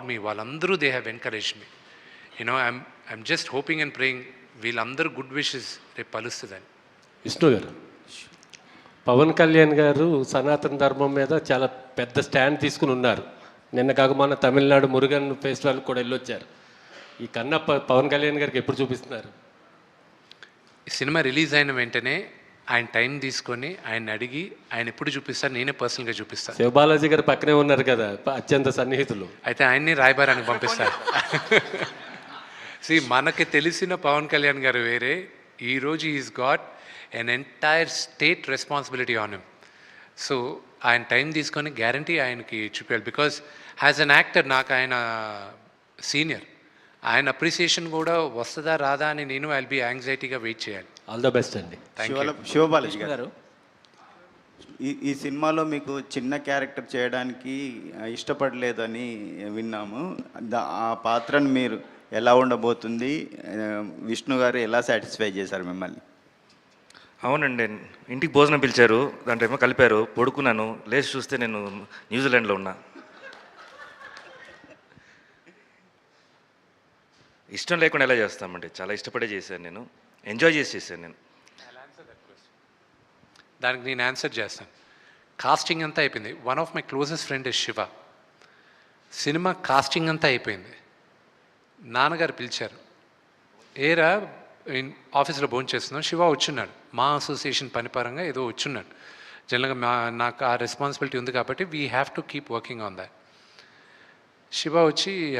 మీ వాళ్ళందరూ they have encourage me. You know I'm I'm just hoping and praying వీళ్ళందరూ good wishes రేపు పలుస్తుందని. విష్ణు గారు పవన్ కళ్యాణ్ గారు సనాతన ధర్మం మీద చాలా పెద్ద స్టాండ్ తీసుకుని ఉన్నారు. నిన్న కాక మొన్న తమిళనాడు మురుగన్ ఫెస్టివల్ కూడా వెళ్ళొచ్చారు. ఈ కన్నా పవన్ కళ్యాణ్ గారికి ఎప్పుడు చూపిస్తున్నారు? ఈ సినిమా రిలీజ్ అయిన వెంటనే ఆయన టైం తీసుకొని ఆయన అడిగి ఆయన ఎప్పుడు చూపిస్తారు నేనే పర్సనల్గా చూపిస్తాను శివబాలాజీ గారు పక్కనే ఉన్నారు కదా అత్యంత సన్నిహితులు. అయితే ఆయన్ని రాయబారానికి పంపిస్తారు సి మనకి తెలిసిన పవన్ కళ్యాణ్ గారు వేరే ఈరోజు is got an entire state responsibility on him so ఆయన టైం తీసుకొని గ్యారంటీ ఆయనకి చూపించాలి బికాజ్ యాజ్ అన్ యాక్టర్ నాకు ఆయన సీనియర్ ఆయన అప్రిసియేషన్ కూడా వస్తుందా రాదా అని నేను ఐల్ బి యాంగ్జైటీగా వెయిట్ చేయాలి. ఆల్ ద బెస్ట్ అండి. శివబాలాజీ గారు. ఈ ఈ సినిమాలో మీకు చిన్న క్యారెక్టర్ చేయడానికి ఇష్టపడలేదని విన్నాము. దా- ఆ పాత్రను మీరు ఎలా ఉండబోతుంది? విష్ణు గారు ఎలా సాటిస్ఫై చేశారు మిమ్మల్ని? అవునండి. ఇంటికి భోజనం పిలిచారు దాంట్లో ఏమో కలిపారు పడుకున్నాను లేచి చూస్తే నేను న్యూజిలాండ్లో ఉన్నా. ఇష్టం లేకుండా ఎలా చేస్తామండి? చాలా ఇష్టపడే చేశాను నేను. ఎంజాయ్ చేసి చేశాను నేను. దానికి నేను ఆన్సర్ చేస్తాను. కాస్టింగ్ అంతా అయిపోయింది. One of my closest friend is Shiva cinema casting అంతా అయిపోయింది. నాన్నగారు పిలిచారు. ఏరా ఆఫీస్లో భోజనం చేస్తున్నాం శివ వచ్చున్నాడు. మా అసోసియేషన్ పనిపరంగా ఏదో వచ్చున్నాడు. జనరల్గా మా నాకు ఆ రెస్పాన్సిబిలిటీ ఉంది కాబట్టి we have to keep working on that Shiva వచ్చి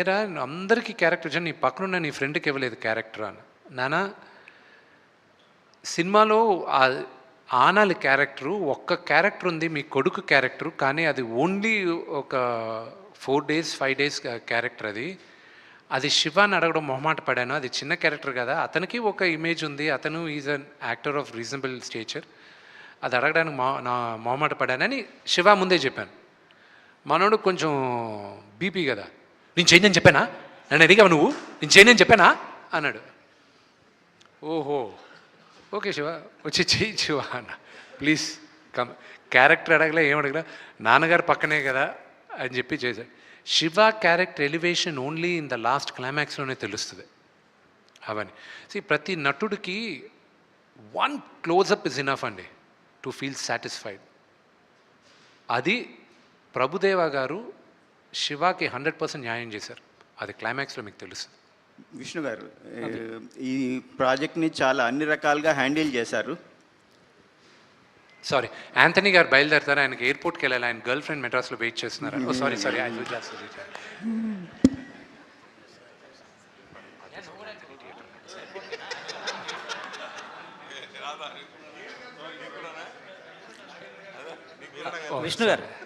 ఏరా అందరికీ క్యారెక్టర్ వచ్చాను నీ పక్కనున్న నీ ఫ్రెండ్కి ఇవ్వలేదు క్యారెక్టర్ అని. నానా సినిమాలో ఆనాలి క్యారెక్టరు ఒక్క క్యారెక్టర్ ఉంది మీ కొడుకు క్యారెక్టరు కానీ అది ఓన్లీ ఒక four days five days character అది. అది శివాని అడగడం మొహమాట పడాను. అది చిన్న క్యారెక్టర్ కదా. అతనికి ఒక ఇమేజ్ ఉంది. అతను is an actor of reasonable stature అది అడగడానికి మొ నా మొహమాట పడానని శివ ముందే చెప్పాను. మనోడు కొంచెం బీపీ కదా. నేను చేయని చెప్పానా? నన్ను అడిగావు నువ్వు? నేను చేయని చెప్పానా? అన్నాడు. ఓహో. ఓకే శివ. వచ్చి చెయ్యి శివ అన్న. Please come. క్యారెక్టర్ అడగలే ఏం అడగలే. నాన్నగారు పక్కనే కదా అని చెప్పి చేశాడు Shiva character elevation only in the last క్లైమాక్స్లోనే తెలుస్తుంది. అవని. సి ప్రతి నటుడికి వన్ క్లోజప్ ఇస్ ఇనఫ్ అండి టు ఫీల్ సాటిస్ఫైడ్. అది ప్రభుదేవ గారు శివాకి హండ్రెడ్ పర్సెంట్ న్యాయం చేశారు. అది క్లైమాక్స్లో మీకు తెలుస్తుంది. విష్ణు గారు ఈ ప్రాజెక్ట్ని చాలా అన్ని రకాలుగా హ్యాండిల్ చేశారు. సారీ యాంథనీ గారు బయలుదేరుతారు. ఆయనకి ఎయిర్పోర్ట్కి వెళ్ళాలి. ఆయన గర్ల్ ఫ్రెండ్ మెడ్రాస్లో వెయిట్ చేస్తున్నారు. Oh sorry sorry just Vishnu గారు